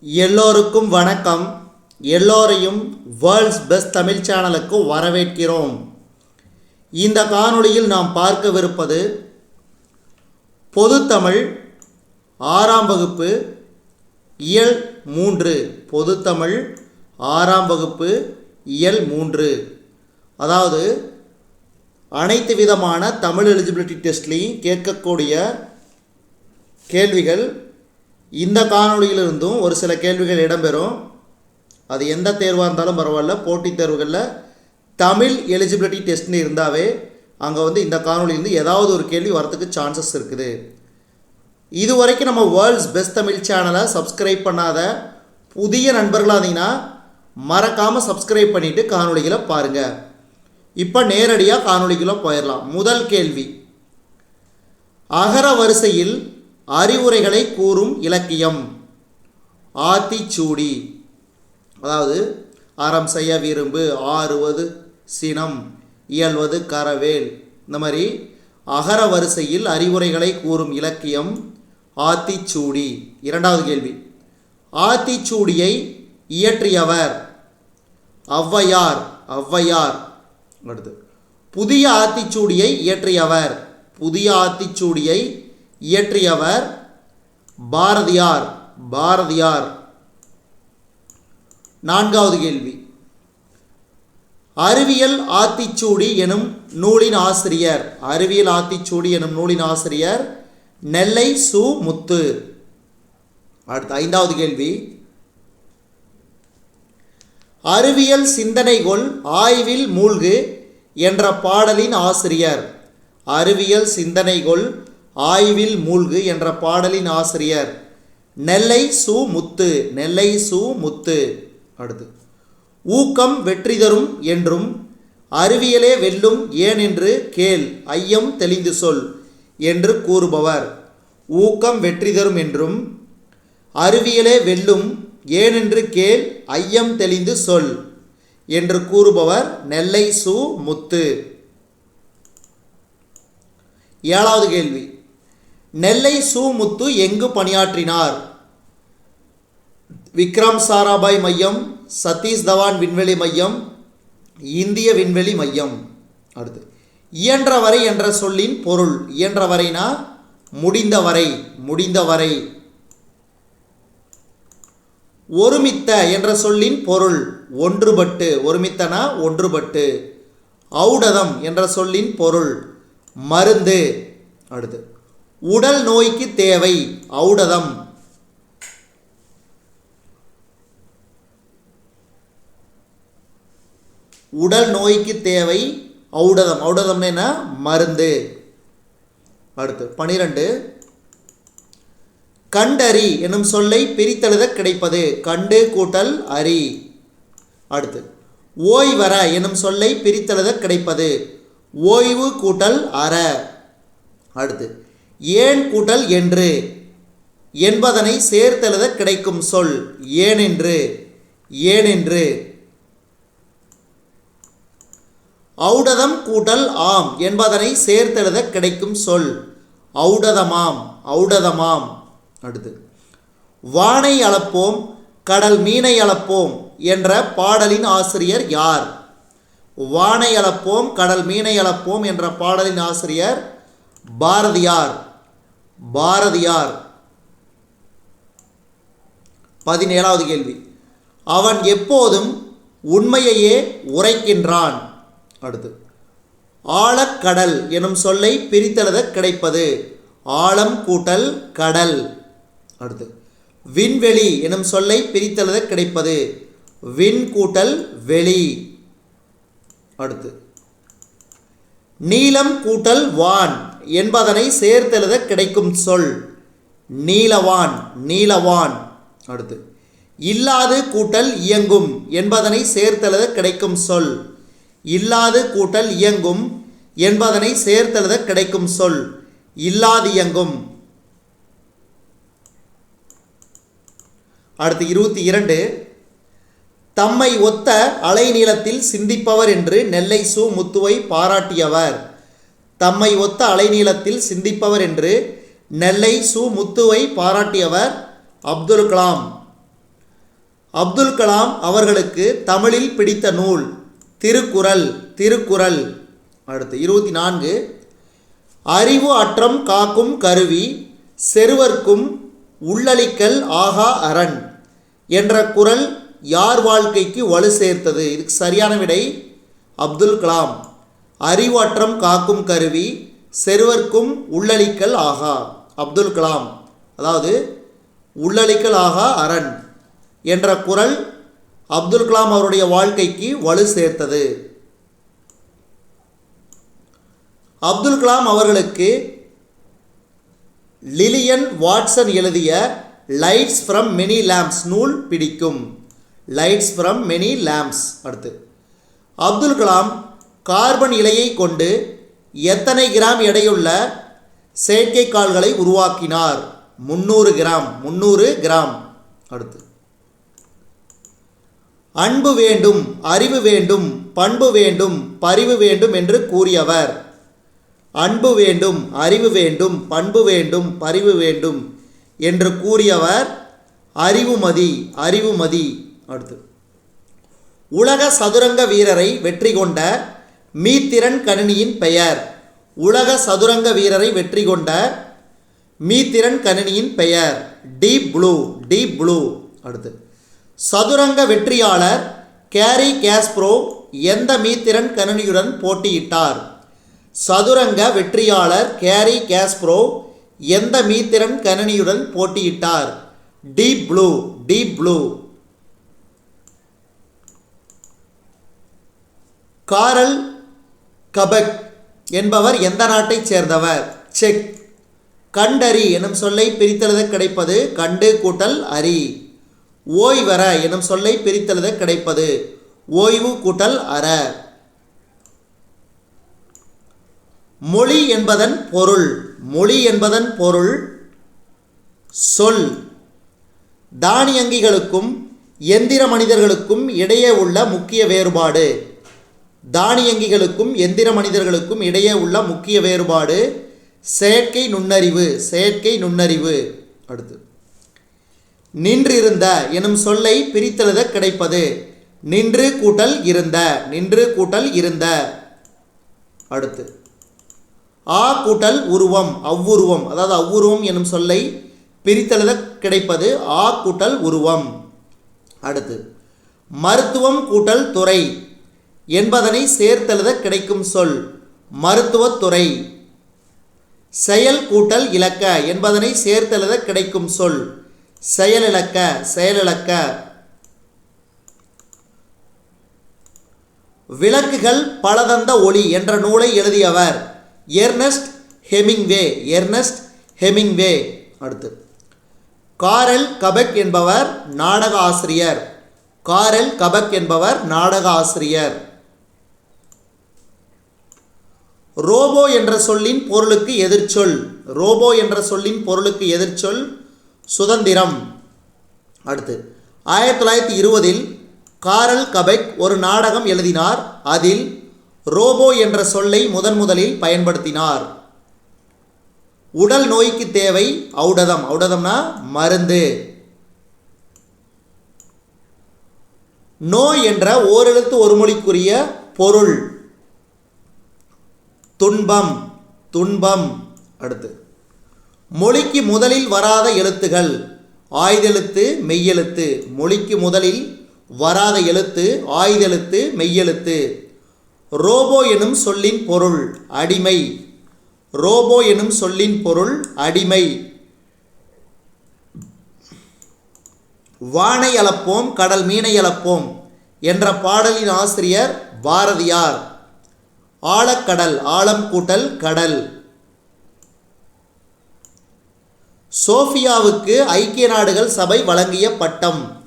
எல்லோருக்கும் வணக்கம். எல்லோரையும் வேர்ல்ட்ஸ் பெஸ்ட் தமிழ் சேனலுக்கு வரவேற்கிறோம். இந்த காணொளியில் நாம் பார்க்கவிருப்பது பொதுத்தமிழ் ஆறாம் வகுப்பு இயல் மூன்று. பொதுத்தமிழ் ஆறாம் வகுப்பு இயல் மூன்று. அதாவது அனைத்து விதமான தமிழ் எலிஜிபிலிட்டி டெஸ்ட்லேயும் கேட்கக்கூடிய கேள்விகள் இந்த காணொளியிலிருந்தும் ஒரு சில கேள்விகள் இடம்பெறும். அது எந்த தேர்வாக இருந்தாலும் பரவாயில்ல. போட்டித் தேர்வுகளில் தமிழ் எலிஜிபிலிட்டி டெஸ்ட்னு இருந்தாவே அங்கே வந்து இந்த காணொலியிலேருந்து ஏதாவது ஒரு கேள்வி வரத்துக்கு சான்சஸ் இருக்குது. இது வரைக்கும் நம்ம வேர்ல்ட்ஸ் பெஸ்ட் தமிழ் சேனலை சப்ஸ்கிரைப் பண்ணாத புதிய நண்பர்களாக இருந்தீங்கன்னா மறக்காமல் சப்ஸ்கிரைப் பண்ணிவிட்டு காணொளிகளை பாருங்கள் இப்போ நேரடியாக காணொலிக்குள்ளே போயிடலாம் முதல் கேள்வி. அகர வரிசையில் அறிவுரைகளை கூறும் இலக்கியம். ஆத்திச்சூடி. அதாவது அறம் செய்ய விரும்பு ஆறுவது சினம் இயல்வது கரவேல். இந்த மாதிரி அகர வரிசையில் அறிவுரைகளை கூறும் இலக்கியம் ஆத்திச்சூடி. இரண்டாவது கேள்வி. ஆத்திச்சூடியை இயற்றியவர் ஔவையார் ஔவையார். அடுத்து புதிய ஆத்திச்சூடியை இயற்றியவர் புதிய ஆத்திச்சூடியை இயற்றியவர் பாரதியார். பாரதியார். நான்காவது கேள்வி. அறிவியல் ஆத்திச்சூடி எனும் நூலின் ஆசிரியர். அறிவியல் ஆத்திச்சூடி எனும் நூலின் ஆசிரியர் நெல்லை சு. முத்து. அடுத்த ஐந்தாவது கேள்வி. அறிவியல் சிந்தனைகொள் ஆய்வில் மூழ்கு என்ற பாடலின் ஆசிரியர். அறிவியல் சிந்தனைகொள் ஆய்வில் மூழ்கு என்ற பாடலின் ஆசிரியர் நெல்லை சு முத்து நெல்லை சு முத்து அடுத்து ஊக்கம் வெற்றி தரும் என்றும் அறிவியலே வெல்லும் ஏனென்று கேள் ஐயம் தெளிந்து சொல் என்று கூறுபவர். ஊக்கம் வெற்றி தரும் என்றும் அறிவியலே வெல்லும் ஏனென்று கேள் ஐயம் தெளிந்து சொல் என்று கூறுபவர் நெல்லை சு முத்து. ஏழாவது கேள்வி நெல்லை சூமுத்து எங்கு பணியாற்றினார்? விக்ரம் சாராபாய் மையம் சதீஷ் தவான் விண்வெளி மையம் இந்திய விண்வெளி மையம். அடுத்து இயன்றவரை என்ற சொல்லின் பொருள் இயன்றவரைனா முடிந்தவரை முடிந்தவரை. ஒருமித்த என்ற சொல்லின் பொருள் ஒன்றுபட்டு ஒருமித்தனா ஒன்றுபட்டு. ஔடதம் என்ற சொல்லின் பொருள் மருந்து. அடுத்து உடல் நோய்க்கு தேவை. ஔடதம். உடல் நோய்க்கு தேவை ஔடதம். ஔடதம்னு என்ன? மருந்து. அடுத்து பனிரெண்டு. கண்டறி எனும் சொல்லை பிரித்தெழுத கிடைப்பது. கண்டு கூட்டல் அரி அடுத்து ஓய்வர எனும் சொல்லை பிரித்தெழுத கிடைப்பது. ஓய்வு கூட்டல் அற. அடுத்து ஏன் கூட்டல் என்று? என்பதனை சேர்த்தெழுத கிடைக்கும் சொல் ஏனென்று? ஏனென்று? ஔடதம் கூட்டல் ஆம் என்பதனை சேர்த்தெழுத கிடைக்கும் சொல் ஔடதமாம் ஔடதமாம். அடுத்து வானை அளப்போம் கடல் மீனை அளப்போம் என்ற பாடலின் ஆசிரியர் யார்? வானை அளப்போம் கடல் மீனை அளப்போம் என்ற பாடலின் ஆசிரியர் பாரதியார். பாரதியார் பதினேழாவது கேள்வி. அவன் எப்போதும் உண்மையையே உரைக்கின்றான். அடுத்து. ஆழக்கடல் எனும் சொல்லை பிரித்தெழுத கிடைப்பது. ஆழம் கூட்டல் கடல். அடுத்து. விண்வெளி எனும் சொல்லை பிரித்தெழுத கிடைப்பது. விண் கூட்டல் வெளி. அடுத்து. நீலம் கூட்டல் வான். என்பதனை சேர்த்தெழுத கிடைக்கும் சொல். நீலவான் நீலவான். அடுத்து இல்லாது கூட்டல் இயங்கும் என்பதனை சேர்த்தெழுத கிடைக்கும் சொல். இல்லாது கூட்டல் இயங்கும் என்பதனை சேர்த்தெழுத கிடைக்கும் சொல். இல்லாது இயங்கும். அடுத்து இருபத்தி இரண்டு தம்மை ஒத்த அலைநீளத்தில் சிந்திப்பவர் என்று நெல்லை சு முத்துவை பாராட்டியவர். தம்மை ஒத்த அலைநீளத்தில் சிந்திப்பவர் என்று நெல்லை சு முத்துவை பாராட்டியவர் அப்துல் கலாம். அப்துல் கலாம் அவர்களுக்கு தமிழில் பிடித்த நூல் திருக்குறள் திருக்குறள். அடுத்து இருபத்தி நான்கு. அறிவு அற்றம் காக்கும் கருவி செருவர்க்கும் உள்ளளிக்கல் ஆகா அரண் என்ற குறள் யார் வாழ்க்கைக்கு வலு சேர்த்தது? இதுக்கு சரியான விடை அப்துல் கலாம். அறிவாற்றம் காக்கும் கருவி செருவர்க்கும் உள்ளளிக்கல் ஆகா. அப்துல் கலாம். அதாவது உள்ளளிக்கல் ஆகா அரண் என்ற குரல் அப்துல் கலாம் அவருடைய வாழ்க்கைக்கு வலு சேர்த்தது. அப்துல் கலாம் அவர்களுக்கு லிலியன் வாட்சன் எழுதிய லைட்ஸ் ஃப்ரம் மெனி லேம்ப்ஸ் நூல் பிடிக்கும். லைட்ஸ் ஃப்ரம் மெனி லேம்ப்ஸ் அடுத்து. அப்துல் கலாம் கார்பன் இலையை கொண்டு எத்தனை கிராம் எடையுள்ள செயற்கைக்கால்களை உருவாக்கினார்? முந்நூறு கிராம் முந்நூறு கிராம். அடுத்து. அன்பு வேண்டும் அறிவு வேண்டும் பண்பு வேண்டும் பரிவு வேண்டும் என்று கூறியவர். அன்பு வேண்டும் அறிவு வேண்டும் பண்பு வேண்டும் பரிவு வேண்டும் என்று கூறியவர் அறிவுமதி அறிவுமதி. அடுத்து. உலக சதுரங்க வீரரை வெற்றி கொண்ட மீத்திரன் கணினியின் பெயர். உலக சதுரங்க வீரரை வெற்றி கொண்ட மீத்திரன் கணினியின் பெயர். Deep Blue Deep Blue. அடுத்து. சதுரங்க வெற்றியாளர் கேரி கேஸ்ப்ரோ எந்த மீத்திரன் கணினியுடன் போட்டியிட்டார்? சதுரங்க வெற்றியாளர் கேரி கேஸ்ப்ரோ எந்த மீத்திரன் கணினியுடன் போட்டியிட்டார்? Deep Blue Deep Blue. காரல் கபக் என்பவர் எந்த நாட்டைச் சேர்ந்தவர்? செக். கண்டறி எனும் சொல்லை பிரித்தெழுத கிடைப்பது கண்டு கூட்டல் அரி. ஓய்வர எனும் சொல்லை பிரித்தெழுத கிடைப்பது ஓய்வு கூட்டல் அற. மொழி என்பதன் பொருள் மொழி என்பதன் பொருள் சொல். தானியங்கிகளுக்கும் எந்திர மனிதர்களுக்கும் இடையே உள்ள முக்கிய வேறுபாடு. தானியங்கிகளுக்கும் எந்திர மனிதர்களுக்கும் இடையே உள்ள முக்கிய வேறுபாடு செயற்கை நுண்ணறிவு செயற்கை நுண்ணறிவு. அடுத்து நின்றிருந்த எனும் சொல்லை பிரித்தெழுத கிடைப்பது. நின்று கூட்டல் இருந்த நின்று கூட்டல் இருந்த. அடுத்து ஆ கூட்டல் உருவம் அவ்வுருவம் அதாவது அவ்வுருவம் எனும் சொல்லை பிரித்தெழுத கிடைப்பது ஆ கூட்டல் உருவம். அடுத்து மருத்துவம் கூட்டல் துறை என்பதனை சேர்த்தெழுத கிடைக்கும் சொல். மருத்துவத்துறை செயல் கூட்டல் இலக்க என்பதனை சேர்த்தெழுத கிடைக்கும் சொல். செயலிழக்க செயலிழக்க விளக்குகள் பலதந்த ஒளி என்ற நூலை எழுதியவர் எர்னஸ்ட் ஹெமிங்வே. Ernest Hemingway. அடுத்து. காரெல் கபக் என்பவர் நாடக ஆசிரியர் காரெல் கபக் என்பவர் நாடக ஆசிரியர் ரோபோ என்ற சொல்லின் பொருளுக்கு எதிர்ச்சொல். ரோபோ என்ற சொல்லின் பொருளுக்கு எதிர்ச்சொல் சுதந்திரம். அடுத்து ஆயிரத்தி தொள்ளாயிரத்தி இருபதில் காரல் கபெக் ஒரு நாடகம் எழுதினார். அதில் ரோபோ என்ற சொல்லை முதன் முதலில் பயன்படுத்தினார். உடல் நோய்க்கு தேவை ஔடதம். ஔடதம்னா மருந்து. நோய் என்ற ஓரெழுத்து ஒரு மொழிக்குரிய பொருள். துன்பம் துன்பம். அடுத்து. மொழிக்கு முதலில் வராத எழுத்துகள். ஆய்தெழுத்து மெய்யெழுத்து. மொழிக்கு முதலில் வராத எழுத்து ஆய்தெழுத்து மெய்யெழுத்து. ரோபோ எனும் சொல்லின் பொருள் அடிமை. ரோபோ எனும் சொல்லின் பொருள் அடிமை. வானை அளப்போம் கடல் மீனை அளப்போம் என்ற பாடலின் ஆசிரியர் பாரதியார். ஆழக்கடல் ஆழம் கூட்டல் கடல். சோஃபியாவுக்கு ஐக்கிய நாடுகள் சபை வழங்கிய பட்டம்.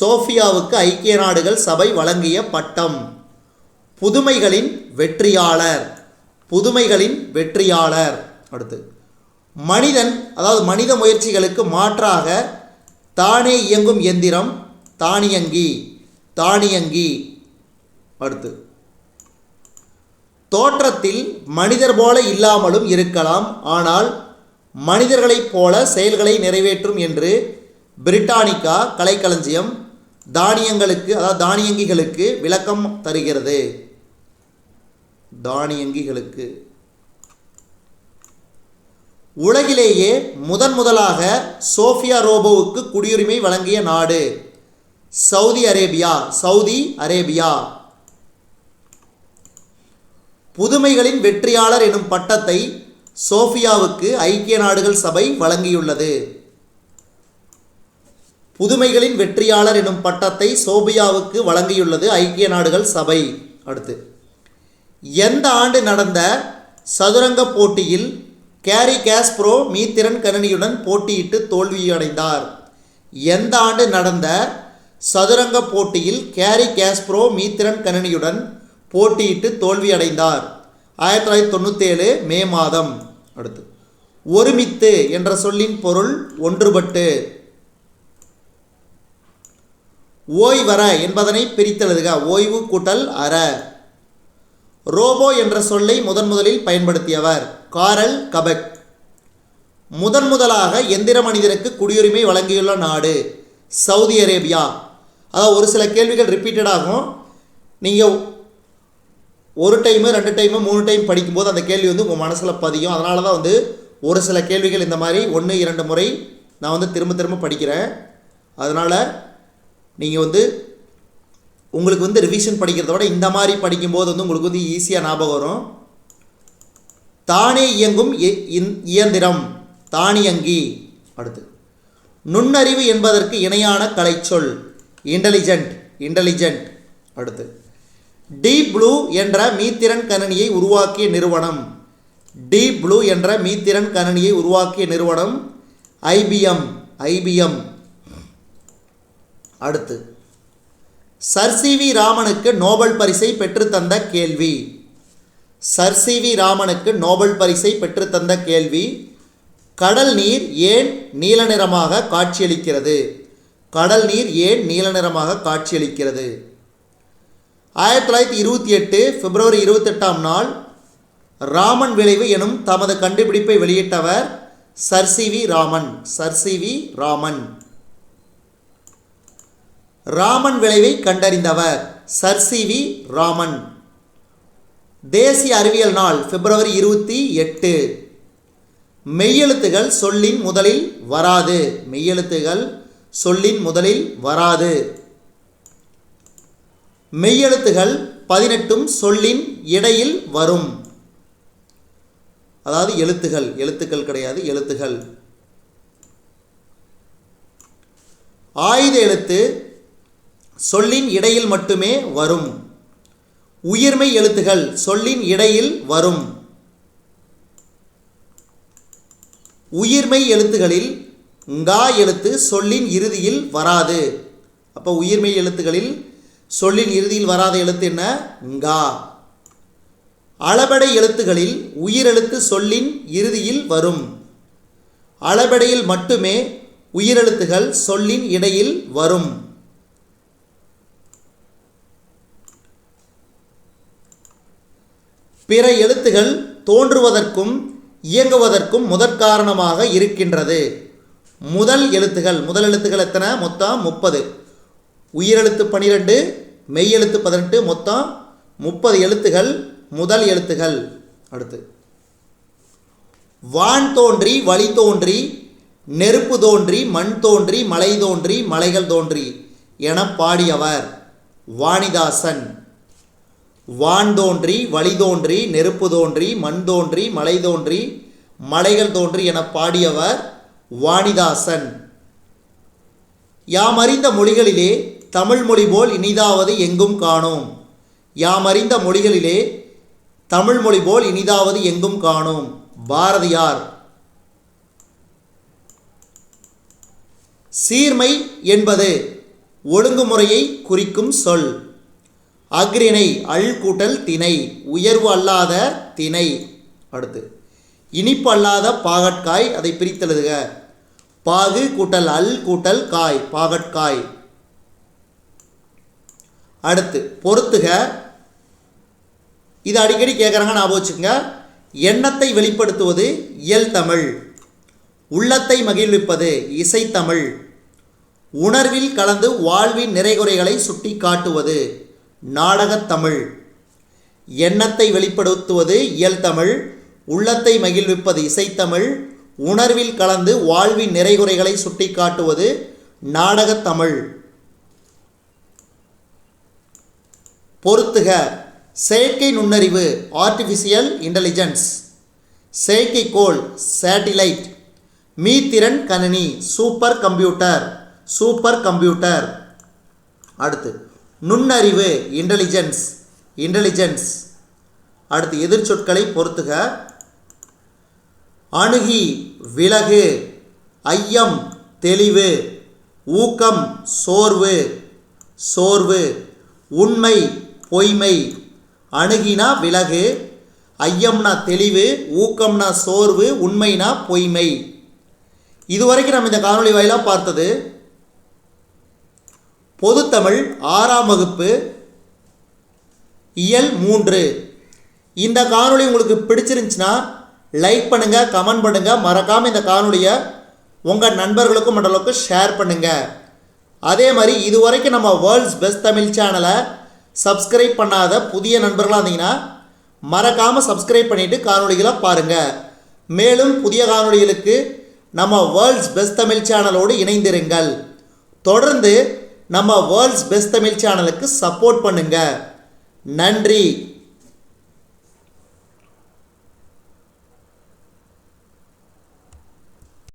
சோஃபியாவுக்கு ஐக்கிய நாடுகள் சபை வழங்கிய பட்டம். புதுமைகளின் வெற்றியாளர். புதுமைகளின் வெற்றியாளர். அடுத்து. மனிதன் அதாவது மனித முயற்சிகளுக்கு மாற்றாக தானே இயங்கும் எந்திரம் தானியங்கி தானியங்கி. அடுத்து. தோற்றத்தில் மனிதர் போல இல்லாமலும் இருக்கலாம் ஆனால் மனிதர்களைப் போல செயல்களை நிறைவேற்றும் என்று பிரிட்டானிக்கா கலைக்களஞ்சியம் தானியங்களுக்கு அதாவது தானியங்கிகளுக்கு விளக்கம் தருகிறது. தானியங்கிகளுக்கு. உலகிலேயே முதன் முதலாக சோஃபியா ரோபோவுக்கு குடியுரிமை வழங்கிய நாடு சவுதி அரேபியா சவுதி அரேபியா. புதுமைகளின் வெற்றியாளர் எனும் பட்டத்தை சோஃபியாவுக்கு ஐக்கிய நாடுகள் சபை வழங்கியுள்ளது. புதுமைகளின் வெற்றியாளர் எனும் பட்டத்தை சோபியாவுக்கு வழங்கியுள்ளது ஐக்கிய நாடுகள் சபை. அடுத்து எந்த ஆண்டு நடந்த சதுரங்க போட்டியில் கேரி கேஸ்ப்ரோ மீத்திரன் கணினியுடன் போட்டியிட்டு தோல்வியடைந்தார்? எந்த ஆண்டு நடந்த சதுரங்க போட்டியில் கேரி கேஸ்ப்ரோ மீத்திரன் கணினியுடன் போட்டியிட்டு தோல்வியடைந்தார். ஆயிரத்தி தொள்ளாயிரத்தி தொண்ணூற்றேழு மே மாதம். அடுத்து ஒருமித்து என்ற சொல்லின் பொருள் ஒன்றுபட்டு. ஓய்வர என்பதனை பிரித்தெழுதுக. ஓய்வு கூட்டல் அற. ரோபோ என்ற சொல்லை முதன் முதலில் பயன்படுத்தியவர். காரல் கபெக். முதன் முதலாக எந்திர மனிதனுக்கு குடியுரிமை வழங்கியுள்ள நாடு சவுதி அரேபியா. அதாவது ஒரு சில கேள்விகள் ரிப்பீட்டட் ஆகும். நீங்கள் ஒரு டைமு ரெண்டு டைமு மூணு டைம் படிக்கும்போது அந்த கேள்வி வந்து உங்கள் மனசில் பதியும். அதனால தான் வந்து ஒரு சில கேள்விகள் இந்த மாதிரி ஒன்று இரண்டு முறை நான் வந்து திரும்ப திரும்ப படிக்கிறேன். அதனால் நீங்கள் வந்து உங்களுக்கு வந்து ரிவிஷன் படிக்கிறத விட இந்த மாதிரி படிக்கும்போது வந்து உங்களுக்கு வந்து ஈஸியாக ஞாபகம் வரும். தானே இயங்கும் இ- இந்- இயந்திரம். தானியங்கி அடுத்து. நுண்ணறிவு என்பதற்கு இணையான கலைச்சொல். இன்டெலிஜென்ட் இன்டெலிஜென்ட் அடுத்து. டீப் ப்ளூ என்ற மீத்திறன் கணினியை உருவாக்கிய நிறுவனம். டீப் ப்ளூ என்ற மீத்திறன் கணினியை உருவாக்கிய நிறுவனம் ஐபிஎம் ஐபிஎம் அடுத்து சர் சி வி ராமனுக்கு நோபல் பரிசை பெற்றுத்தந்த கேள்வி. சர் சி வி ராமனுக்கு நோபல் பரிசை பெற்றுத்தந்த கேள்வி கடல் நீர் ஏன் நீல நிறமாக காட்சியளிக்கிறது? கடல் நீர் ஏன் நீல நிறமாக காட்சியளிக்கிறது? ஆயிரத்தி தொள்ளாயிரத்தி இருபத்தி எட்டு பிப்ரவரி இருபத்தெட்டாம் நாள் ராமன் விளைவு எனும் தமது கண்டுபிடிப்பை வெளியிட்டவர் sir C V Raman. Sir C V Raman. Raman விளைவை கண்டறிந்தவர் சர் சி வி ராமன். தேசிய அறிவியல் நாள் பிப்ரவரி இருபத்தி எட்டு. மெய்யெழுத்துகள் சொல்லின் முதலில் வராது. மெய்யெழுத்துகள் சொல்லின் முதலில் வராது. மெய்யெழுத்துகள் பதினெட்டும் சொல்லின் இடையில் வரும். அதாவது எழுத்துகள் எழுத்துக்கள் கிடையாது எழுத்துகள். ஆயுத எழுத்து சொல்லின் இடையில் மட்டுமே வரும். உயிர்மை எழுத்துகள் சொல்லின் இடையில் வரும். உயிர்மை எழுத்துகளில் கா எழுத்து சொல்லின் இறுதியில் வராது. அப்போ உயிர்மை எழுத்துகளில் சொல்லின் இறுதியில் வராத எழுத்து என்ன? ngா அளபடை எழுத்துகளில் உயிரெழுத்து சொல்லின் இறுதியில் வரும். அளபடையில் மட்டுமே உயிரெழுத்துகள் சொல்லின் இடையில் வரும். பிற எழுத்துகள் தோன்றுவதற்கும் இயங்குவதற்கும் முதற்காரணமாக இருக்கின்றது. முதல் எழுத்துகள் முதல் எழுத்துக்கள் எத்தனை? மொத்தம் முப்பது. உயிரெழுத்து பனிரெண்டு மெய்யெழுத்து பதினெட்டு மொத்தம் முப்பது எழுத்துகள் முதல் எழுத்துகள். அடுத்து. வான் தோன்றி வழி தோன்றி நெருப்பு தோன்றி மண் தோன்றி மலை தோன்றி மலைகள் தோன்றி என பாடியவர் வாணிதாசன். வான் தோன்றி வழி தோன்றி நெருப்பு தோன்றி மண் தோன்றி மலை தோன்றி மலைகள் தோன்றி என பாடியவர் வாணிதாசன். யாமறிந்த மொழிகளிலே தமிழ் மொழி போல் இனிதாவது எங்கும் காணோம். யாம் அறிந்த மொழிகளிலே தமிழ் மொழி போல் இனிதாவது எங்கும் காணோம். பாரதியார். சீர்மை என்பது ஒழுங்குமுறையை குறிக்கும் சொல். அக்ரிணை அல் கூட்டல் திணை உயர்வு அல்லாத திணை. அடுத்து இனிப்பு அல்லாத பாகற்காய் அதை பிரித்தெழுதுக. பாகு கூட்டல் அல் கூட்டல் காய் பாகற்காய். அடுத்து பொறுத்துக. இது அடிக்கடி கேட்குறாங்க ஞாபகம் வச்சுக்கோங்க. எண்ணத்தை வெளிப்படுத்துவது இயல் தமிழ். உள்ளத்தை மகிழ்விப்பது இசைத்தமிழ் உணர்வில் கலந்து வாழ்வின் நிறைகுறைகளை சுட்டி காட்டுவது நாடகத்தமிழ் எண்ணத்தை வெளிப்படுத்துவது இயல் தமிழ். உள்ளத்தை மகிழ்விப்பது இசைத்தமிழ் உணர்வில் கலந்து வாழ்வின் நிறைகுறைகளை சுட்டி காட்டுவது நாடகத் தமிழ் பொருத்துக. செயற்கை நுண்ணறிவு ஆர்டிஃபிஷியல் இன்டெலிஜென்ஸ் செயற்கைக்கோள் சேட்டிலைட் மீத்திறன் கணினி சூப்பர் கம்ப்யூட்டர் சூப்பர் கம்ப்யூட்டர் அடுத்து நுண்ணறிவு இன்டெலிஜென்ஸ் இன்டெலிஜென்ஸ் அடுத்து எதிர்ச்சொற்களை பொருத்துக. அணுகி விலகு. ஐயம் தெளிவு. ஊக்கம் சோர்வு. சோர்வு. உண்மை பொய்மை அணுகினா விலகு ஐயம்னா தெளிவு ஊக்கம்னா சோர்வு உண்மைனா பொய்மை. இதுவரைக்கும் நம்ம இந்த காணொலி வாயிலாக பார்த்தது பொதுத்தமிழ் ஆறாம் வகுப்பு இயல் மூன்று. இந்த காணொளி உங்களுக்கு பிடிச்சிருந்துச்சுன்னா லைக் பண்ணுங்கள் கமெண்ட் பண்ணுங்கள் மறக்காமல் இந்த காணொலியை உங்கள் நண்பர்களுக்கும் மண்டலுக்கும் ஷேர் பண்ணுங்கள் அதே மாதிரி இதுவரைக்கும் நம்ம வேர்ல்ட்ஸ் பெஸ்ட் தமிழ் சேனலை சப்ஸ்கிரைப் பண்ணாத புதிய நண்பர்களாக இருந்தீங்கன்னா மறக்காமல் சப்ஸ்கிரைப் பண்ணிவிட்டு காணொளிகளை பாருங்கள் மேலும் புதிய காணொளிகளுக்கு நம்ம வேர்ல்ட்ஸ் பெஸ்ட் தமிழ் சேனலோடு இணைந்திருங்கள். தொடர்ந்து நம்ம வேர்ல்ட்ஸ் பெஸ்ட் தமிழ் சேனலுக்கு சப்போர்ட் பண்ணுங்கள் நன்றி.